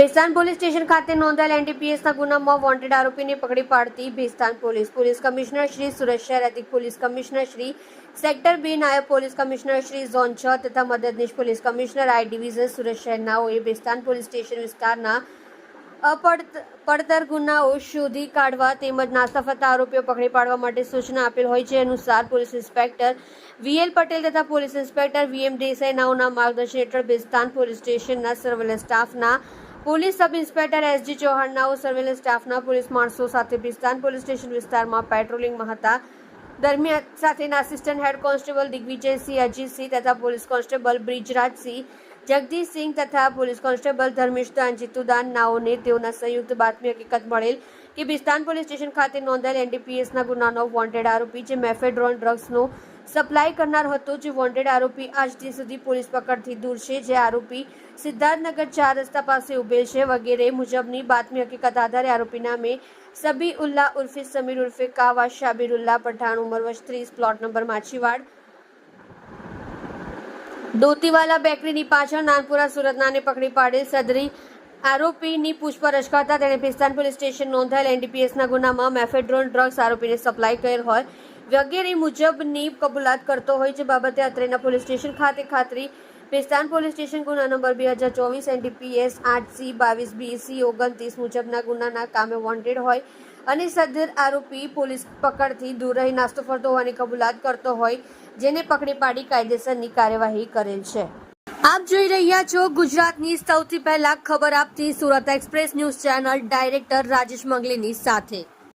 Bhestan police station ખાતે નોંધાયેલ એનડીપીએસના ગુનામાં વોન્ટેડ આરોપીને પકડી પાડતી Bhestan police. Police commissioner Shri Surat શહેર અધિક પોલીસ કમિશનર શ્રી સેક્ટર બે નાયબ પોલીસ કમિશનર શ્રી ઝોન છ તથા મદદનીશ police commissioner I division Surat શહેરનાઓએ Bhestan police station વિસ્તારના પડતર ગુનાઓ શોધી કાઢવા તેમજ નાસાફત આરોપીઓ પકડી પાડવા માટે સૂચના આપેલ હોય છે. અનુસાર પોલીસ ઇન્સ્પેક્ટર વીએલ પટેલ તથા પોલીસ ઇન્સ્પેક્ટર વીએમ દેસાઈ નાઓના માર્ગદર્શન હેઠળ બેસ્તાન પોલીસ સ્ટેશનના સર્વેલન્સ સ્ટાફના police sub inspector SG Chauhan નાઓ surveillance સ્ટાફના પોલીસ માણસો સાથે બિસ્તાન પોલીસ સ્ટેશન વિસ્તારમાં પેટ્રોલિંગમાં હતા દરમિયાન સાથેના assistant head constable Digvijaysinh Ajitsinh તથા પોલીસ કોન્સ્ટેબલ બ્રિજરાજસિંહ જગદીશસિંહ તથા પોલીસ કોન્સ્ટેબલ ધર્મેશદાન જીતુદાન નાઓને તેઓના સંયુક્ત બાતમી હકીકત મળેલ કે બિસ્તાન પોલીસ સ્ટેશન ખાતે નોંધાયેલ એનડીપીએસના ગુનાનો વોન્ટેડ આરોપી જે મેફેડ્રોન ડ્રગ્સનો સપ્લાય કરનાર હતો જે વોન્ટેડ આરોપી આજ દિન સુધી પોલીસ પકડથી દૂર છે, જે આરોપી સિદ્ધાર્થનગર ચાર રસ્તા પાસે ઉભેલ છે. વગેરે મુજબની બાતમી હકીકત આધારે આરોપી નામે સબી ઉલ્લા ઉર્ફે સમીર ઉર્ફે કાવા શાબીરુલ્લા પઠાણ ઉંમર વર્ષ ત્રીસ, પ્લોટ નંબર માછીવાડ. દોતીવાલા બેકરીની પાછળ નાનપુરા સુરતનાને પકડી પાડેલ સદરી આરોપીની પૂછપરછ કરતા તેણે પિસ્તાન પોલીસ સ્ટેશન નોંધાયેલ એનડીપીએસના ગુનામાં મેફેડ્રોન ડ્રગ્સ આરોપીને સપ્લાય કરેલ હોય વગેરે મુજબની કબૂલાત કરતો હોય છે બાબતે અત્રેના પોલીસ સ્ટેશન ખાતે ખાતરી. પિસ્તાન પોલીસ સ્ટેશન ગુના નંબર બે હજાર ચોવીસ, એનડીપીએસ આઠ સી, બાવીસ બીસી, ઓગણત્રીસ મુજબના ગુનાના કામે વોન્ટેડ હોય અને સદર આરોપી પોલીસ પકડથી દૂર રહી નાસ્તો ફરતો હોવાની કબૂલાત કરતો હોય, જેને પકડી પાડી કાયદેસરની કાર્યવાહી કરેલ છે. આપ જોઈ રહ્યા છો ગુજરાતની સૌથી પહેલા ખબર આપતી Surat express news channel director Rajesh મંગલીની સાથે.